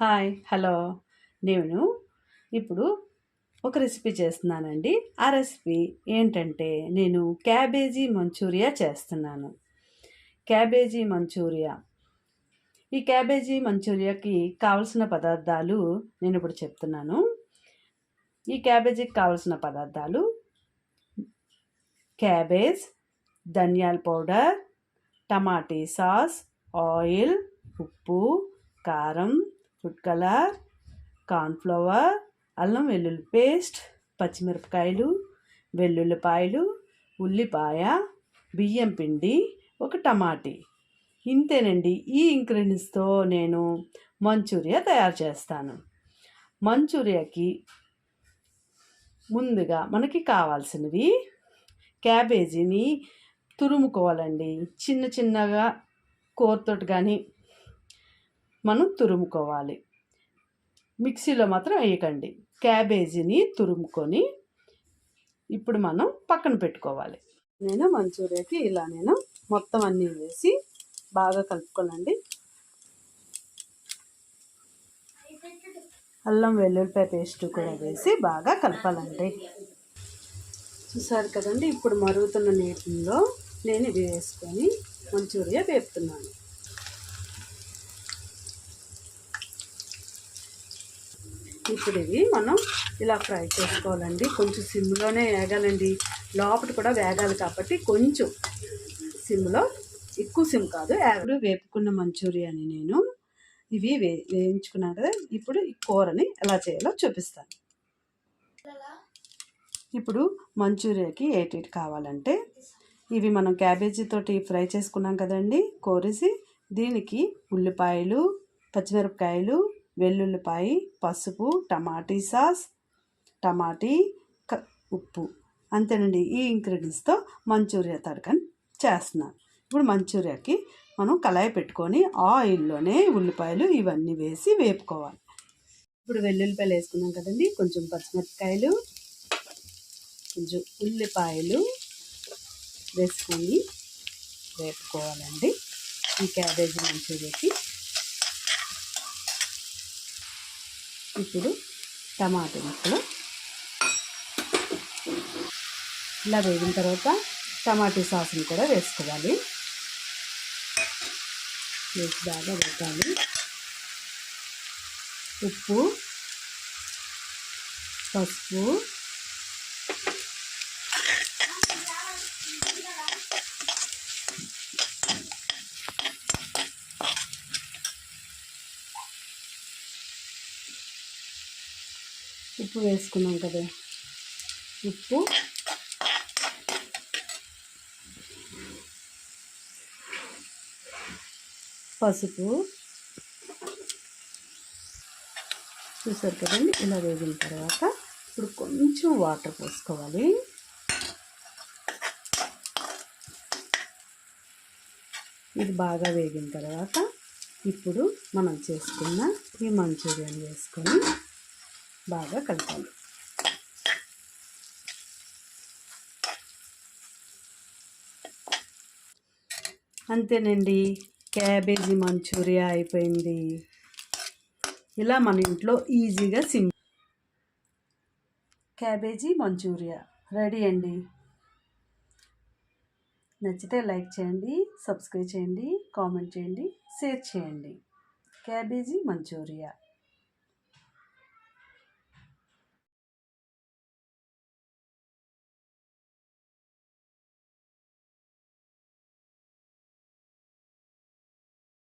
Hi hello. నేను ఇప్పుడు ఒక రెసిపీ చేస్తున్నానండి. ఆ రెసిపీ ఏంటంటే నేను క్యాబేజీ మంచూరియా చేస్తున్నాను. Cabbage manchuria. ఈ క్యాబేజీ మంచూరియాకి కావలసిన పదార్థాలు నేను ఇప్పుడు చెప్తున్నాను. ఈ క్యాబేజీకి కావలసిన పదార్థాలు క్యాబేజ్ ధనియాల పౌడర్ టమాటీ సాస్ ఆయిల్ ఉప్పు కారం ఫుడ్ కలర్ కార్న్ఫ్లవర్ అల్లం వెల్లుల్లి పేస్ట్ పచ్చిమిరపకాయలు వెల్లుల్లిపాయలు ఉల్లిపాయ బియ్యం పిండి ఒక టమాటీ. ఇంతేనండి ఈ ఇంగ్రీడియంట్స్తో నేను మంచూరియా తయారు చేస్తాను. మంచూరియాకి ముందుగా మనకి కావాల్సినవి క్యాబేజీని తురుముకోవాలండి. చిన్న చిన్నగా కూరతోటి కానీ మనం తురుముకోవాలి. మిక్సీలో మాత్రం వేయకండి. క్యాబేజీని తురుముకొని ఇప్పుడు మనం పక్కన పెట్టుకోవాలి. నేను మంచూరియాకి ఇలా నేను మొత్తం అన్నీ వేసి బాగా కలుపుకోనండి. అల్లం వెల్లుల్లిపాయ పేస్ట్ కూడా వేసి బాగా కలపాలండి. చూసారు కదండి ఇప్పుడు మరుగుతున్న నీటిలో నేను ఇది వేసుకొని మంచూరియా వేపుతున్నాను. ఇప్పుడు ఇవి మనం ఇలా ఫ్రై చేసుకోవాలండి. కొంచెం సిమ్లోనే వేగాలండి. లోపల కూడా వేగాలి కాబట్టి కొంచెం సిమ్లో ఎక్కువ సిమ్ కాదు ఇప్పుడు వేపుకున్న మంచూరియాని నేను ఇవి వే వేయించుకున్నాను కదా ఇప్పుడు ఈ కూరని ఎలా చేయాలో చూపిస్తాను. ఇప్పుడు మంచూరియాకి ఏటి కావాలంటే ఇవి మనం క్యాబేజీ తోటి ఫ్రై చేసుకున్నాం కదండి కోరేసి దీనికి ఉల్లిపాయలు పచ్చిమిరపకాయలు వెల్లుల్లిపాయ పసుపు టమాటీ సాస్ టమాటీ ఉప్పు. అంతేనండి. ఈ ఇంగ్రీడియంట్స్తో మంచూరియా తడకని చేస్తున్నాను ఇప్పుడు మంచూరియాకి మనం కళాయి పెట్టుకొని ఆయిల్లోనే ఉల్లిపాయలు ఇవన్నీ వేసి వేపుకోవాలి. ఇప్పుడు వెల్లుల్లిపాయలు వేసుకున్నాం కదండి. కొంచెం పచ్చిమిరపకాయలు కొంచెం ఉల్లిపాయలు వేసుకొని వేపుకోవాలండి. ఈ క్యాబేజీ మంచూరియాకి ఇప్పుడు టమాటా ముక్కలు. ఇలా వేగిన తర్వాత టమాటా సాస్ని కూడా వేసుకోవాలి. వేసి బాగా వేయాలి ఉప్పు పసుపు ఉప్పు వేసుకున్నాం కదా. ఉప్పు. పసుపు. చూసారు కదండి ఇలా వేగిన తర్వాత ఇప్పుడు కొంచెం వాటర్ పోసుకోవాలి. ఇది బాగా వేగిన తర్వాత ఇప్పుడు మనం చేసుకున్న ఈ మంచూరియన్ వేసుకొని బాగా కలపాలి. అంతేనండి క్యాబేజీ మంచూరియా అయిపోయింది. ఇలా మన ఇంట్లో ఈజీగా సిమ్ క్యాబేజీ మంచూరియా రెడీ అండి. నచ్చితే లైక్ చేయండి సబ్స్క్రైబ్ చేయండి కామెంట్ చేయండి షేర్ చేయండి. Cabbage manchuria.